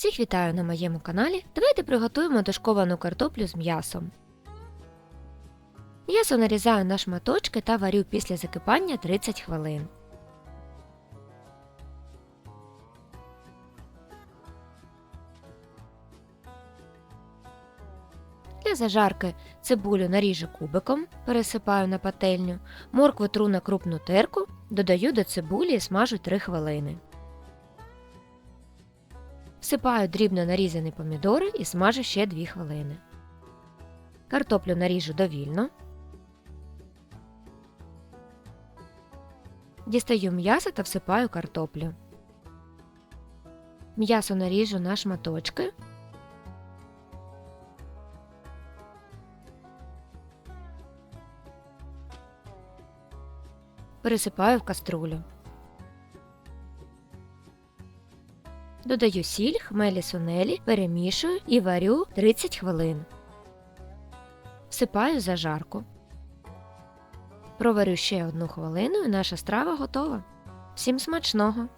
Всіх вітаю на моєму каналі. Давайте приготуємо тушковану картоплю з м'ясом. М'ясо нарізаю на шматочки та варю після закипання 30 хвилин. Для зажарки цибулю наріжу кубиком, пересипаю на пательню, моркву тру на крупну терку, додаю до цибулі і смажу 3 хвилини. Всипаю дрібно нарізані помідори і смажу ще 2 хвилини. Картоплю наріжу довільно. Дістаю м'ясо та всипаю картоплю. М'ясо наріжу на шматочки. Пересипаю в каструлю. Додаю сіль, хмелі сунелі, перемішую і варю 30 хвилин. Всипаю зажарку. Проварю ще одну хвилину і наша страва готова. Всім смачного!